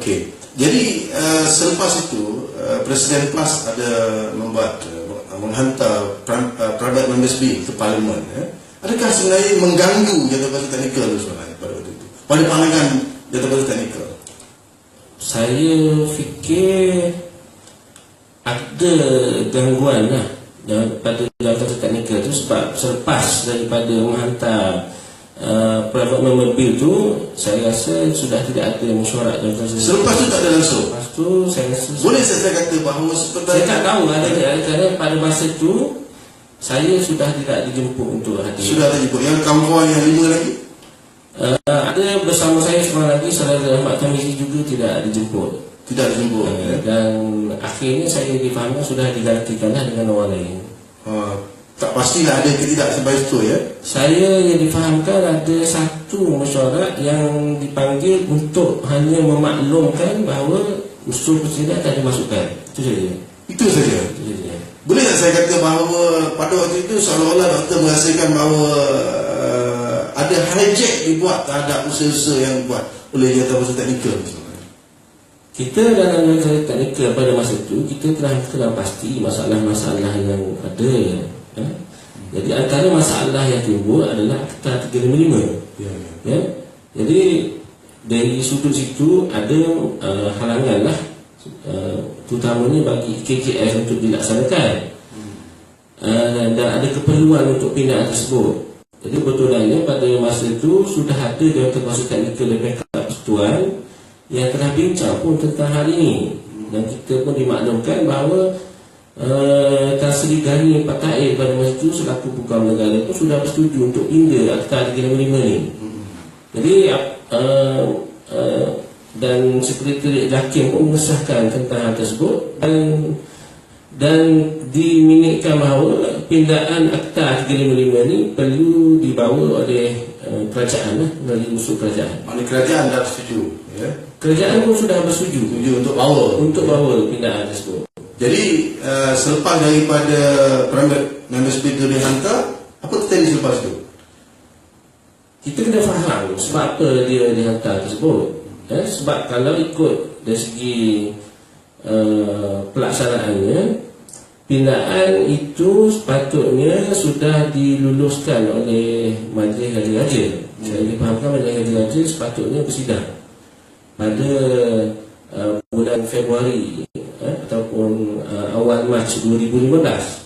Okey. Jadi uh, selepas itu uh, Presiden PAS ada membuat uh, menghantar prim- uh, private members bill ke parlimen ya. Adakah sebenarnya mengganggu jabatan teknikal sebenarnya pada waktu itu? Pada pandangan jabatan teknikal. Saya fikir ada gangguan lah pada jawatan teknikal tu sebab selepas daripada menghantar uh, private member bill tu saya rasa sudah tidak ada mesyuarat teknikal. Selepas itu tak ada langsung. Lepas tu saya rasa Boleh saya, kata bahawa seperti saya tak tahu ada ada kerana pada masa tu saya sudah tidak dijemput untuk hadir. sudah terjemput. Yang kawan-kawan yang lima lagi? Uh, ada bersama saya seorang lagi saudara Ahmad Tamizi juga tidak dijemput. Tidak terjemput. Uh, ya. dan akhirnya saya difahamkan sudah digantikanlah dengan orang lain. Uh, tak pastilah ada ke tidak sebab itu ya. Saya yang difahamkan ada satu mesyuarat yang dipanggil untuk hanya memaklumkan bahawa usul presiden tak dimasukkan. Itu saja. Itu saja. Itu saja. Boleh tak saya kata bahawa pada waktu itu seolah-olah doktor merasakan bahawa uh, ada hijack dibuat terhadap usaha-usaha yang dibuat oleh jawatan teknikal sebenarnya. Kita dalam jawatan teknikal pada masa itu kita telah telah pasti masalah-masalah yang ada. Ya? Jadi antara masalah yang timbul adalah Akta 355. Ya, ya. ya. Jadi dari sudut situ ada uh, halangan lah uh, terutamanya bagi KKS untuk dilaksanakan uh, dan ada keperluan untuk pindahan tersebut jadi betulnya pada masa itu sudah ada jawatan kuasa teknikal lebih persekutuan yang telah bincang pun tentang hal ini dan kita pun dimaklumkan bahawa uh, Tan Sri Gani Patair pada masa itu selaku pegawai negara pun sudah bersetuju untuk pindah Akta 355 ni jadi uh, uh, dan Sekretariat Jakim pun mengesahkan tentang hal tersebut dan dan diminitkan bahawa pindaan Akta 355 ni perlu dibawa oleh uh, kerajaan lah, melalui usul kerajaan. Maknanya kerajaan dah setuju ya. Kerajaan pun sudah bersetuju Setuju untuk bawa. untuk bawa pindaan tersebut. Jadi uh, selepas daripada private members bill itu dihantar, apa terjadi selepas itu? Kita kena faham sebab apa dia dihantar tersebut. Eh, sebab kalau ikut dari segi uh, pelaksanaannya, pindaan itu sepatutnya sudah diluluskan oleh Majlis Haji Raja. Saya difahamkan Majlis Haji Raja sepatutnya bersidang pada uh, bulan Februari eh, ataupun uh, awal Mac 2015.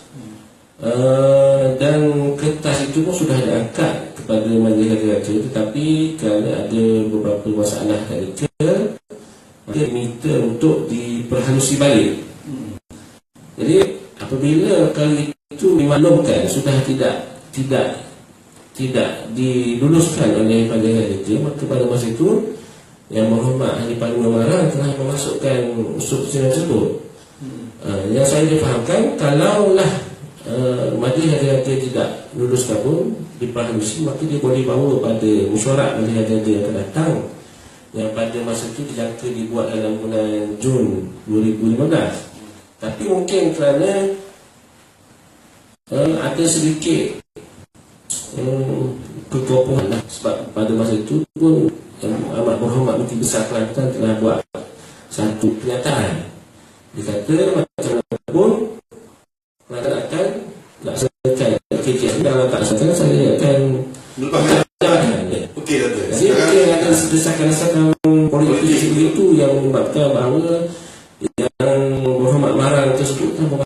Uh, dan kertas itu pun sudah diangkat kepada Majlis Haji Raja tetapi kerana ada beberapa masalah teknikal maka diminta untuk diperhalusi balik. Jadi apabila kali itu dimaklumkan sudah tidak tidak tidak diluluskan oleh Haji Raja maka pada masa itu yang berhormat Ahli Parlimen Marang telah memasukkan usul presiden tersebut. Uh, yang saya difahamkan kalaulah uh, Majlis Haji Raja tidak luluskan pun diperhalusi maka dia boleh bawa pada mesyuarat Majlis Haji Raja yang akan datang. Yang pada masa itu dijangka dibuat dalam bulan Jun 2015 tapi mungkin kerana uh, ada sedikit um, kekopohan lah. Sebab pada masa itu pun yang amat berhormat Menteri Besar Kelantan telah buat satu pernyataan dia kata macam mana pun Kelantan akan laksanakan KKS kalau tak laksanakan saya akan Okey ada desakan-desakan politik itu yang menyebabkan bahawa yang berhormat marang tersebut tanpa